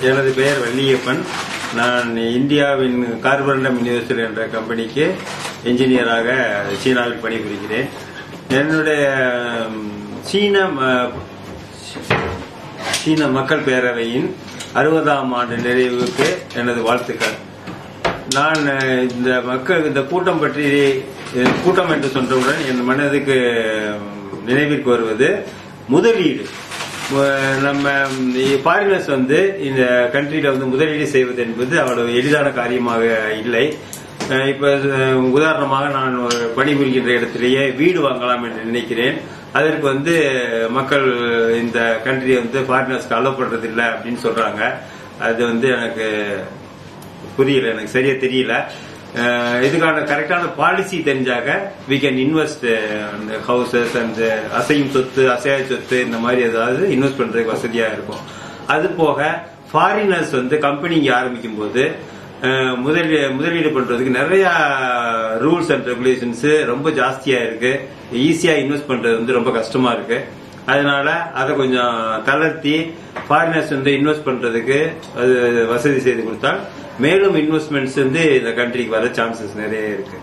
எனது பெயர் வள்ளியப்பன். நான் இந்தியாவின் கார்பரண்டம் யூனிவர்சிட்டி என்ற கம்பெனிக்கு என்ஜினியராக சீனாவில் பணிபுரிகிறேன். என்னுடைய சீன ம- சீன மக்கள் பேரவையின் அறுபதாம் ஆண்டு நிறைவுக்கு எனது வாழ்த்துக்கள். நான் இந்த மக்கள் இந்த கூட்டம் பற்றி கூட்டம் என்று சொன்னவுடன் என் மனதுக்கு நினைவிற்கு வருவது முதலீடு. நம்ம ஃபாரினர்ஸ் வந்து இந்த கண்ட்ரியில வந்து முதலீடு செய்வது என்பது அவ்வளவு எளிதான காரியமாக இல்லை. இப்போ இப்ப உதாரணமாக நான் ஒரு பணிபுரிகின்ற இடத்திலேயே வீடு வாங்கலாம் என்று நினைக்கிறேன். அதற்கு வந்து மக்கள் இந்த கண்ட்ரி வந்து ஃபாரினர்ஸ்க்கு அலோவ் இல்லை அப்படின்னு சொல்றாங்க. அது வந்து எனக்கு புரியல எனக்கு சரியா தெரியல. இதுக்கான கரெக்டான பாலிசி தெரிஞ்சாக வி கேன் இன்வெஸ்ட் அந்த ஹவுசஸ் அந்த அசையும் சொத்து அசையா சொத்து இந்த மாதிரி ஏதாவது இன்வெஸ்ட் பண்றதுக்கு வசதியா இருக்கும். அது போக ஃபாரினர்ஸ் வந்து கம்பெனிங்க ஆரம்பிக்கும் போது முதலீடு முதலீடு பண்றதுக்கு நிறைய ரூல்ஸ் அண்ட் ரெகுலேஷன்ஸ் ரொம்ப ஜாஸ்தியா இருக்கு. ஈஸியா இன்வெஸ்ட் பண்றது வந்து ரொம்ப கஷ்டமா இருக்கு. அதனால அதை கொஞ்சம் தளர்த்தி ஃபாரினர்ஸ் வந்து இன்வெஸ்ட் பண்றதுக்கு அது வசதி செய்து கொடுத்தால் மேலும் இன்வெஸ்ட்மெண்ட்ஸ் வந்து இந்த கண்ட்ரிக்கு வர சான்சஸ் நிறைய இருக்கு.